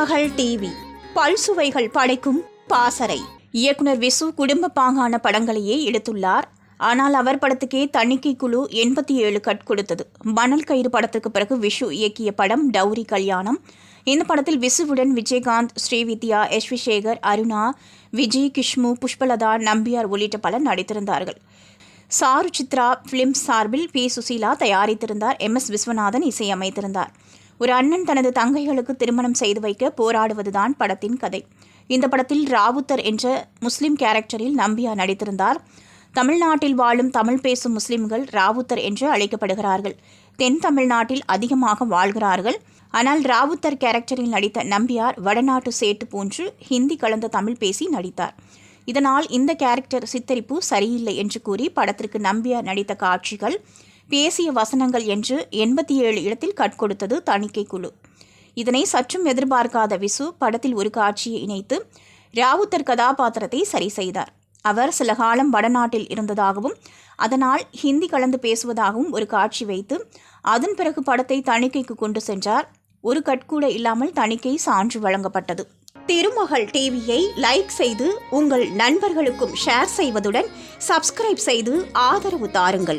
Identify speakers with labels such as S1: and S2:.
S1: மகள் டிவி. பல்சுவைகள் படைக்கும் பாசறை. இயக்குனர் விசு குடும்ப பாங்கான படங்களையே எடுத்துள்ளார். ஆனால் அவர் படத்துக்கே தணிக்கை குழு எண்பத்தி ஏழு கட் கொடுத்தது. மணல் கயிறு படத்துக்கு பிறகு விஷு இயக்கிய படம் டௌரி கல்யாணம். இந்த படத்தில் விசுவுடன் விஜயகாந்த் ஸ்ரீவித்யா எஸ் வி சேகர் அருணா விஜய் கிஷ்மு புஷ்பலதா நம்பியார் உள்ளிட்ட பலர் நடித்திருந்தார்கள். சாரு சித்ரா பிலிம் சார்பில் பி. சுசீலா தயாரித்திருந்தார். எம். எஸ். விஸ்வநாதன் இசையமைத்திருந்தார். ஒரு அண்ணன் தனது தங்கைகளுக்கு திருமணம் செய்து வைக்க போராடுவதுதான் படத்தின் கதை. இந்த படத்தில் ராவுத்தர் என்ற முஸ்லிம் கேரக்டரில் நம்பியா நடித்திருந்தார். தமிழ்நாட்டில் வாழும் தமிழ் பேசும் முஸ்லிம்கள் ராவுத்தர் என்று அழைக்கப்படுகிறார்கள். தென் தமிழ்நாட்டில் அதிகமாக வாழ்கிறார்கள். ஆனால் ராவுத்தர் கேரக்டரில் நடித்த நம்பியார் வடநாட்டு சேட்டு போன்று ஹிந்தி கலந்த தமிழ் பேசி நடித்தார். இதனால் இந்த கேரக்டர் சித்தரிப்பு சரியில்லை என்று கூறி படத்திற்கு நம்பியார் நடித்த காட்சிகள் பேசிய வசனங்கள் என்று எண்பத்தி ஏழு இடத்தில் கட் கொடுத்தது தணிக்கை குழு. இதனை சற்றும் எதிர்பார்க்காத விசு படத்தில் ஒரு காட்சியை இணைத்து ராவுத்தர் கதாபாத்திரத்தை சரி செய்தார். அவர் சில காலம் வடநாட்டில் இருந்ததாகவும் அதனால் ஹிந்தி கலந்து பேசுவதாகவும் ஒரு காட்சி வைத்து அதன் பிறகு படத்தை தணிக்கைக்கு கொண்டு சென்றார். ஒரு கட்கூட இல்லாமல் தணிக்கை சான்று வழங்கப்பட்டது. திருமகள் டிவியை லைக் செய்து உங்கள் நண்பர்களுக்கும் ஷேர் செய்வதுடன் சப்ஸ்கிரைப் செய்து ஆதரவு தாருங்கள்.